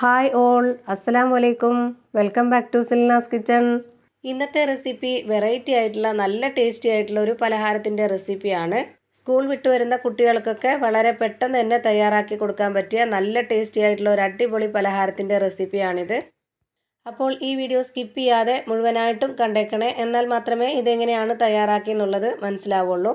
Hi all അസ്സലാം വലൈക്കും welcome back to Silnas kitchen. ഇന്നത്തെ റെസിപ്പി വെറൈറ്റി ആയിട്ടുള്ള നല്ല ടേസ്റ്റി ആയിട്ടുള്ള ഒരു പലഹാരത്തിന്റെ റെസിപ്പിയാണ്. സ്കൂൾ വിട്ടു വരുന്ന കുട്ടികൾക്കൊക്കെ വളരെ പെട്ടെന്ന് തന്നെ തയ്യാറാക്കി കൊടുക്കാൻ പറ്റിയ നല്ല ടേസ്റ്റി ആയിട്ടുള്ള ഒരു അടിപൊളി പലഹാരത്തിന്റെ റെസിപ്പിയാണിത്. അപ്പോൾ ഈ വീഡിയോ സ്കിപ്പ് ചെയ്യാതെ മുഴുവനായിട്ടും കണ്ടേക്കണേ. എന്നാൽ മാത്രമേ ഇതെങ്ങനെയാണ് തയ്യാറാക്കി എന്നുള്ളത് മനസ്സിലാവുള്ളൂ.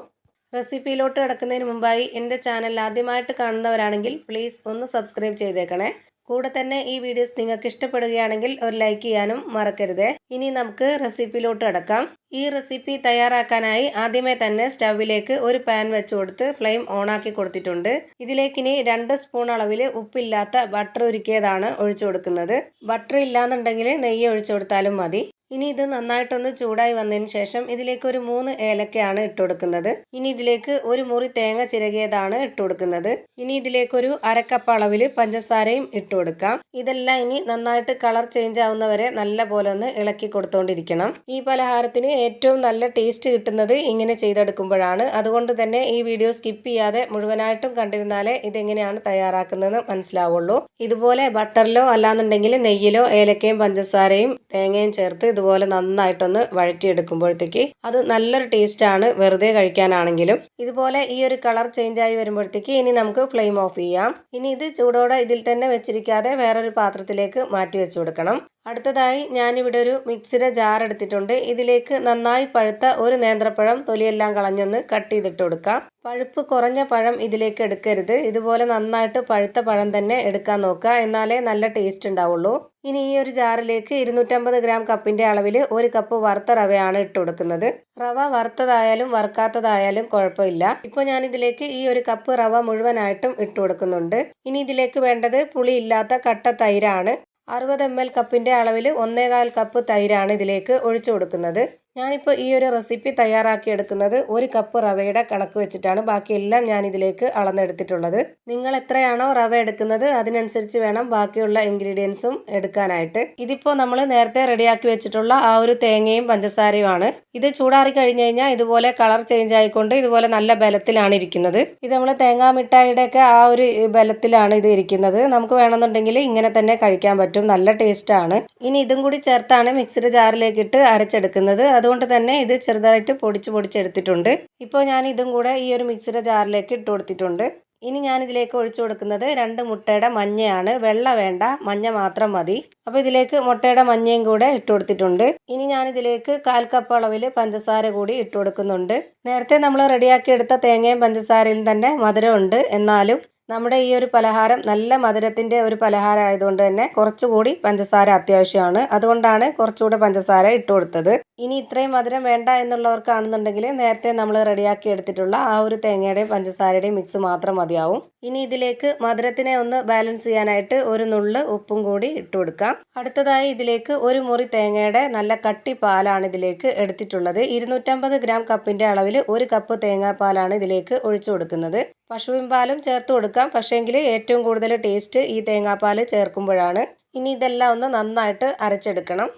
റെസിപ്പിയിലോട്ട് കിടക്കുന്നതിന് മുമ്പായി എന്റെ ചാനൽ ആദ്യമായിട്ട് കാണുന്നവരാണെങ്കിൽ പ്ലീസ് ഒന്ന് സബ്സ്ക്രൈബ് ചെയ്തേക്കണേ. കൂടെ തന്നെ ഈ വീഡിയോസ് നിങ്ങൾക്ക് ഇഷ്ടപ്പെടുകയാണെങ്കിൽ ഒരു ലൈക്ക് ചെയ്യാനും മറക്കരുത്. ഇനി നമുക്ക് റെസിപ്പിയിലോട്ട് അടക്കാം ഈ റെസിപ്പി തയ്യാറാക്കാനായി ആദ്യമേ തന്നെ സ്റ്റൗവിലേക്ക് ഒരു പാൻ വെച്ച് കൊടുത്ത് ഫ്ലെയിം ഓണാക്കി കൊടുത്തിട്ടുണ്ട്. ഇതിലേക്ക് ഇനി രണ്ട് സ്പൂൺ അളവിൽ ഉപ്പില്ലാത്ത ബട്ടർ ഉരുക്കിയതാണ് ഒഴിച്ചു കൊടുക്കുന്നത്. ബട്ടർ ഇല്ലാന്നുണ്ടെങ്കിൽ നെയ്യ് ഒഴിച്ചു കൊടുത്താലും മതി. ഇനി ഇത് നന്നായിട്ടൊന്ന് ചൂടായി വന്നതിന് ശേഷം ഇതിലേക്ക് ഒരു മൂന്ന് ഏലക്കയാണ് ഇട്ട് കൊടുക്കുന്നത്. ഇനി ഇതിലേക്ക് ഒരു മുറി തേങ്ങ ചിരകിയതാണ് ഇട്ട് കൊടുക്കുന്നത്. ഇനി ഇതിലേക്ക് ഒരു അരക്കപ്പ് അളവിൽ പഞ്ചസാരയും ഇട്ട് കൊടുക്കാം. ഇതെല്ലാം ഇനി നന്നായിട്ട് കളർ ചേഞ്ച് ആവുന്നവരെ നല്ല പോലെ ഒന്ന് ഇളക്കി കൊടുത്തോണ്ടിരിക്കണം. ഈ പലഹാരത്തിന് ഏറ്റവും നല്ല ടേസ്റ്റ് കിട്ടുന്നത് ഇങ്ങനെ ചെയ്തെടുക്കുമ്പോഴാണ്. അതുകൊണ്ട് തന്നെ ഈ വീഡിയോ സ്കിപ്പ് ചെയ്യാതെ മുഴുവനായിട്ടും കണ്ടിരുന്നാലേ ഇതെങ്ങനെയാണ് തയ്യാറാക്കുന്നതെന്ന് മനസ്സിലാവുള്ളൂ. ഇതുപോലെ ബട്ടറിലോ അല്ലാന്നുണ്ടെങ്കിൽ നെയ്യിലോ ഏലക്കയും പഞ്ചസാരയും തേങ്ങയും ചേർത്ത് ഇതുപോലെ നന്നായിട്ടൊന്ന് വഴറ്റിയെടുക്കുമ്പോഴത്തേക്ക് അത് നല്ലൊരു ടേസ്റ്റാണ്. വെറുതെ കഴിക്കാനാണെങ്കിലും. ഇതുപോലെ ഈ ഒരു കളർ ചേഞ്ച് ആയി വരുമ്പോഴത്തേക്ക് ഇനി നമുക്ക് ഫ്ലെയിം ഓഫ് ചെയ്യാം. ഇനി ഇത് ചൂടോടെ ഇതിൽ തന്നെ വെച്ചിരിക്കാതെ വേറൊരു പാത്രത്തിലേക്ക് മാറ്റി വെച്ചു കൊടുക്കണം. അടുത്തതായി ഞാനിവിടെ ഒരു മിക്സിയുടെ ജാർ എടുത്തിട്ടുണ്ട്. ഇതിലേക്ക് നന്നായി പഴുത്ത ഒരു നേന്ത്രപ്പഴം തൊലിയെല്ലാം കളഞ്ഞൊന്ന് കട്ട് ചെയ്തിട്ട് കൊടുക്കാം. പഴുപ്പ് കുറഞ്ഞ പഴം ഇതിലേക്ക് എടുക്കരുത്. ഇതുപോലെ നന്നായിട്ട് പഴുത്ത പഴം തന്നെ എടുക്കാൻ നോക്കുക. എന്നാലേ നല്ല ടേസ്റ്റ് ഉണ്ടാവുള്ളൂ. ഇനി ഈ ഒരു ജാറിലേക്ക് ഇരുന്നൂറ്റമ്പത് ഗ്രാം കപ്പിന്റെ അളവിൽ ഒരു കപ്പ് വറുത്ത റവയാണ് ഇട്ട് കൊടുക്കുന്നത്. റവ വറുത്തതായാലും വറുക്കാത്തതായാലും കുഴപ്പമില്ല. ഇപ്പോൾ ഞാൻ ഇതിലേക്ക് ഈ ഒരു കപ്പ് റവ മുഴുവനായിട്ടും ഇട്ട് കൊടുക്കുന്നുണ്ട്. ഇനി ഇതിലേക്ക് വേണ്ടത് പുളിയില്ലാത്ത കട്ട തൈരാണ്. അറുപത് എം എൽ കപ്പിന്റെ അളവിൽ ഒന്നേകാൽ കപ്പ് തൈരാണ് ഇതിലേക്ക് ഒഴിച്ചു കൊടുക്കുന്നത്. ഞാനിപ്പോൾ ഈ ഒരു റെസിപ്പി തയ്യാറാക്കി എടുക്കുന്നത് ഒരു കപ്പ് റവയുടെ കണക്ക് വെച്ചിട്ടാണ്. ബാക്കിയെല്ലാം ഞാൻ ഇതിലേക്ക് അളന്നെടുത്തിട്ടുള്ളത്. നിങ്ങൾ എത്രയാണോ റവ എടുക്കുന്നത് അതിനനുസരിച്ച് വേണം ബാക്കിയുള്ള ഇൻഗ്രീഡിയൻസും എടുക്കാനായിട്ട്. ഇതിപ്പോൾ നമ്മൾ നേരത്തെ റെഡിയാക്കി വെച്ചിട്ടുള്ള ആ ഒരു തേങ്ങയും പഞ്ചസാരയുമാണ്. ഇത് ചൂടാറി കഴിഞ്ഞ് കഴിഞ്ഞാൽ ഇതുപോലെ കളർ ചേഞ്ച് ആയിക്കൊണ്ട് ഇതുപോലെ നല്ല ബലത്തിലാണ് ഇരിക്കുന്നത്. ഇത് നമ്മൾ തേങ്ങാ മിഠായിയുടെ ഒക്കെ ആ ഒരു ബലത്തിലാണ് ഇത് ഇരിക്കുന്നത്. നമുക്ക് വേണമെന്നുണ്ടെങ്കിൽ ഇങ്ങനെ തന്നെ കഴിക്കാൻ പറ്റും. നല്ല ടേസ്റ്റാണ്. ഇനി ഇതും കൂടി ചേർത്താണ് മിക്സിയുടെ ജാറിലേക്കിട്ട് അരച്ചെടുക്കുന്നത്. അതുകൊണ്ട് തന്നെ ഇത് ചെറുതായിട്ട് പൊടിച്ച് പൊടിച്ചെടുത്തിട്ടുണ്ട് ഇപ്പോൾ ഞാൻ ഇതും കൂടെ ഈ ഒരു മിക്സിയുടെ ജാറിലേക്ക് ഇട്ട് കൊടുത്തിട്ടുണ്ട്. ഇനി ഞാൻ ഇതിലേക്ക് ഒഴിച്ചു കൊടുക്കുന്നത് രണ്ട് മുട്ടയുടെ മഞ്ഞയാണ്. വെള്ള വേണ്ട മഞ്ഞ മാത്രം മതി. അപ്പോൾ ഇതിലേക്ക് മുട്ടയുടെ മഞ്ഞയും കൂടെ ഇട്ട് കൊടുത്തിട്ടുണ്ട്. ഇനി ഞാൻ ഇതിലേക്ക് കാൽ കപ്പ് അളവിൽ പഞ്ചസാര കൂടി ഇട്ട് കൊടുക്കുന്നുണ്ട്. നേരത്തെ നമ്മൾ റെഡിയാക്കി എടുത്ത തേങ്ങയും പഞ്ചസാരയിൽ തന്നെ മധുരമുണ്ട്. എന്നാലും നമ്മുടെ ഈ ഒരു പലഹാരം നല്ല മധുരത്തിന്റെ ഒരു പലഹാരം ആയതുകൊണ്ട് തന്നെ കുറച്ചുകൂടി പഞ്ചസാര അത്യാവശ്യമാണ്. അതുകൊണ്ടാണ് കുറച്ചുകൂടി പഞ്ചസാര ഇട്ട് കൊടുത്തത്. ഇനി ഇത്രയും മധുരം വേണ്ട എന്നുള്ളവർക്കാണെന്നുണ്ടെങ്കിൽ നേരത്തെ നമ്മൾ റെഡിയാക്കി എടുത്തിട്ടുള്ള ആ ഒരു തേങ്ങയുടെയും പഞ്ചസാരയുടെയും മിക്സ് മാത്രം മതിയാവും. ഇനി ഇതിലേക്ക് മധുരത്തിനെ ഒന്ന് ബാലൻസ് ചെയ്യാനായിട്ട് ഒരു നുള്ള് ഉപ്പും കൂടി ഇട്ട് കൊടുക്കാം. അടുത്തതായി ഇതിലേക്ക് ഒരു മുറി തേങ്ങയുടെ നല്ല കട്ടി പാലാണ് ഇതിലേക്ക് എടുത്തിട്ടുള്ളത്. ഇരുന്നൂറ്റമ്പത് ഗ്രാം കപ്പിന്റെ അളവിൽ ഒരു കപ്പ് തേങ്ങാപ്പാലാണ് ഇതിലേക്ക് ഒഴിച്ചു കൊടുക്കുന്നത്. പശുവിൻ പാലും ചേർത്ത് കൊടുക്കാം. പക്ഷേങ്കിൽ ഏറ്റവും കൂടുതൽ ടേസ്റ്റ് ഈ തേങ്ങാപ്പാൽ ചേർക്കുമ്പോഴാണ്. ഇനി ഇതെല്ലാം ഒന്ന് നന്നായിട്ട് അരച്ചെടുക്കണം.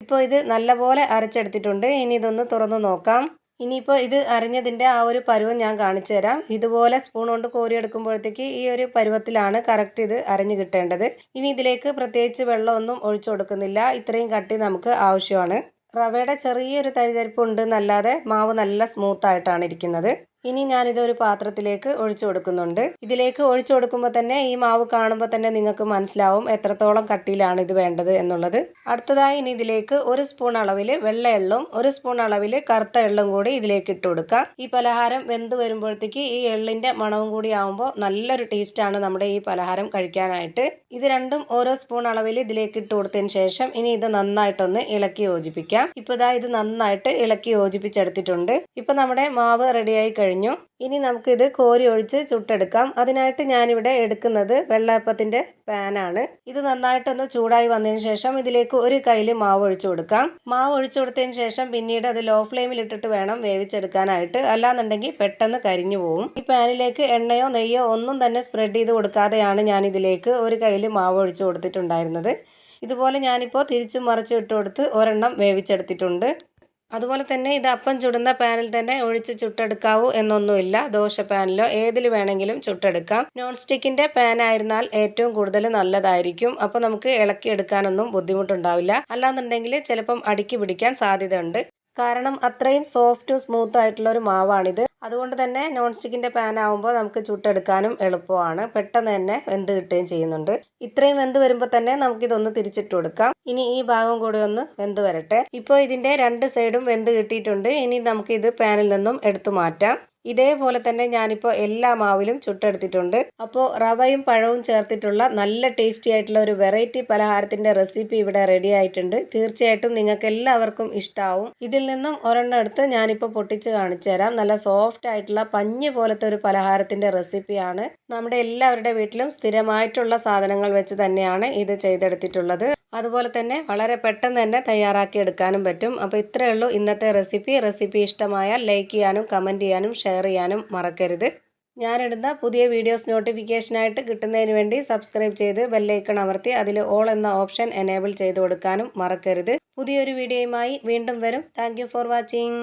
ഇപ്പോൾ ഇത് നല്ലപോലെ അരച്ചെടുത്തിട്ടുണ്ട്. ഇനി ഇതൊന്ന് തുറന്ന് നോക്കാം. ഇനിയിപ്പോൾ ഇത് അരഞ്ഞതിന്റെ ആ ഒരു പരുവം ഞാൻ കാണിച്ചു തരാം. ഇതുപോലെ സ്പൂൺ കൊണ്ട് കോരിയെടുക്കുമ്പോഴത്തേക്ക് ഈ ഒരു പരുവത്തിലാണ് കറക്റ്റ് ഇത് അരഞ്ഞു കിട്ടേണ്ടത്. ഇനി ഇതിലേക്ക് പ്രത്യേകിച്ച് വെള്ളമൊന്നും ഒഴിച്ചു കൊടുക്കുന്നില്ല. ഇത്രയും കട്ടി നമുക്ക് ആവശ്യമാണ്. റവയുടെ ചെറിയൊരു തരിതരിപ്പ് ഉണ്ട് എന്നല്ലാതെ മാവ് നല്ല സ്മൂത്ത് ആയിട്ടാണ് ഇരിക്കുന്നത്. ഇനി ഞാനിത് ഒരു പാത്രത്തിലേക്ക് ഒഴിച്ചു കൊടുക്കുന്നുണ്ട്. ഇതിലേക്ക് ഒഴിച്ചു കൊടുക്കുമ്പോൾ തന്നെ ഈ മാവ് കാണുമ്പോൾ തന്നെ നിങ്ങൾക്ക് മനസ്സിലാവും എത്രത്തോളം കട്ടിയിലാണ് ഇത് വേണ്ടത് എന്നുള്ളത്. അടുത്തതായി ഇനി ഇതിലേക്ക് ഒരു സ്പൂൺ അളവിൽ വെള്ള എള്ളും ഒരു സ്പൂൺ അളവിൽ കറുത്ത എള്ളും കൂടി ഇതിലേക്ക് ഇട്ട് കൊടുക്കുക. ഈ പലഹാരം വെന്ത് വരുമ്പോഴത്തേക്ക് ഈ എള്ളിന്റെ മണവും കൂടി ആവുമ്പോൾ നല്ലൊരു ടേസ്റ്റാണ് നമ്മുടെ ഈ പലഹാരം കഴിക്കാനായിട്ട്. ഇത് രണ്ടും ഓരോ സ്പൂൺ അളവിൽ ഇതിലേക്ക് ഇട്ട് കൊടുത്തതിന് ശേഷം ഇനി ഇത് നന്നായിട്ടൊന്ന് ഇളക്കി യോജിപ്പിക്കാം. ഇപ്പോൾ ഇതാ ഇത് നന്നായിട്ട് ഇളക്കി യോജിപ്പിച്ചെടുത്തിട്ടുണ്ട്. ഇപ്പം നമ്മുടെ മാവ് റെഡിയായി കഴിഞ്ഞു. കഴിഞ്ഞു. ഇനി നമുക്കിത് കോരി ഒഴിച്ച് ചുട്ടെടുക്കാം. അതിനായിട്ട് ഞാനിവിടെ എടുക്കുന്നത് വെള്ളയപ്പത്തിന്റെ പാനാണ് ഇത് നന്നായിട്ടൊന്ന് ചൂടായി വന്നതിന് ശേഷം ഇതിലേക്ക് ഒരു കയ്യിൽ മാവ് ഒഴിച്ചു കൊടുക്കാം. മാവ് ഒഴിച്ചു കൊടുത്തതിന് ശേഷം പിന്നീട് അത് ലോ ഫ്ലെയിമിൽ ഇട്ടിട്ട് വേണം വേവിച്ചെടുക്കാനായിട്ട്. അല്ലാന്നുണ്ടെങ്കിൽ പെട്ടെന്ന് കരിഞ്ഞു പോകും ഈ പാനിലേക്ക് എണ്ണയോ നെയ്യോ ഒന്നും തന്നെ സ്പ്രെഡ് ചെയ്ത് കൊടുക്കാതെയാണ് ഞാൻ ഇതിലേക്ക് ഒരു കയ്യിൽ മാവ് ഒഴിച്ചു കൊടുത്തിട്ടുണ്ടായിരുന്നത്. ഇതുപോലെ ഞാനിപ്പോൾ തിരിച്ചും മറിച്ചും ഇട്ട് കൊടുത്ത് ഒരെണ്ണം വേവിച്ചെടുത്തിട്ടുണ്ട്. അതുപോലെ തന്നെ ഇത് അപ്പം ചുടുന്ന പാനിൽ തന്നെ ഒഴിച്ച് ചുട്ടെടുക്കാവൂ എന്നൊന്നുമില്ല. ദോശ പാനിലോ ഏതിൽ വേണമെങ്കിലും ചുട്ടെടുക്കാം. നോൺ സ്റ്റിക്കിന്റെ പാൻ ആയിരുന്നാൽ ഏറ്റവും കൂടുതൽ നല്ലതായിരിക്കും. അപ്പോൾ നമുക്ക് ഇളക്കിയെടുക്കാനൊന്നും ബുദ്ധിമുട്ടുണ്ടാവില്ല. അല്ലാന്നുണ്ടെങ്കിൽ ചിലപ്പം അടുക്കി പിടിക്കാൻ സാധ്യതയുണ്ട്. കാരണം അത്രയും സോഫ്റ്റും സ്മൂത്ത് ആയിട്ടുള്ള ഒരു മാവാണിത്. അതുകൊണ്ട് തന്നെ നോൺ സ്റ്റിക്കിന്റെ പാൻ ആവുമ്പോൾ നമുക്ക് ചുട്ടെടുക്കാനും എളുപ്പമാണ്. പെട്ടെന്ന് തന്നെ വെന്ത് കിട്ടുകയും ചെയ്യുന്നുണ്ട്. ഇത്രയും വെന്ത് വരുമ്പോൾ തന്നെ നമുക്കിതൊന്ന് തിരിച്ചിട്ട് കൊടുക്കാം. ഇനി ഈ ഭാഗം കൂടി ഒന്ന് വെന്ത് വരട്ടെ. ഇപ്പോൾ ഇതിന്റെ രണ്ട് സൈഡും വെന്ത് കിട്ടിയിട്ടുണ്ട്. ഇനി നമുക്കിത് പാനിൽ നിന്നും എടുത്തു മാറ്റാം. ഇതേപോലെ തന്നെ ഞാനിപ്പോൾ എല്ലാ മാവിലും ചുട്ടെടുത്തിട്ടുണ്ട്. അപ്പോൾ റവയും പഴവും ചേർത്തിട്ടുള്ള നല്ല ടേസ്റ്റി ആയിട്ടുള്ള ഒരു വെറൈറ്റി പലഹാരത്തിന്റെ റെസിപ്പി ഇവിടെ റെഡി ആയിട്ടുണ്ട്. തീർച്ചയായിട്ടും നിങ്ങൾക്ക് എല്ലാവർക്കും ഇഷ്ടമാവും ഇതിൽ നിന്നും ഒരെണ്ണം എടുത്ത് ഞാനിപ്പോൾ പൊട്ടിച്ച് കാണിച്ചു തരാം. നല്ല സോഫ്റ്റ് ആയിട്ടുള്ള പഞ്ഞ് പോലത്തെ ഒരു പലഹാരത്തിന്റെ റെസിപ്പിയാണ് നമ്മുടെ എല്ലാവരുടെ വീട്ടിലും സ്ഥിരമായിട്ടുള്ള സാധനങ്ങൾ വെച്ച് തന്നെയാണ് ഇത് ചെയ്തെടുത്തിട്ടുള്ളത്. അതുപോലെ തന്നെ വളരെ പെട്ടെന്ന് തന്നെ തയ്യാറാക്കി എടുക്കാനും പറ്റും. അപ്പോൾ ഇത്രയേ ഉള്ളൂ ഇന്നത്തെ റെസിപ്പി. റെസിപ്പി ഇഷ്ടമായാൽ ലൈക്ക് ചെയ്യാനും കമന്റ് ചെയ്യാനും ഷെയർ ചെയ്യാനും മറക്കരുത്. ഞാനിടുന്ന പുതിയ വീഡിയോസ് നോട്ടിഫിക്കേഷനായിട്ട് കിട്ടുന്നതിന് വേണ്ടി സബ്സ്ക്രൈബ് ചെയ്ത് ബെല്ലൈക്കൺ അമർത്തി അതിൽ ഓൾ എന്ന ഓപ്ഷൻ എനേബിൾ ചെയ്ത് കൊടുക്കാനും മറക്കരുത്. പുതിയൊരു വീഡിയോയുമായി വീണ്ടും വരും. Thank for watching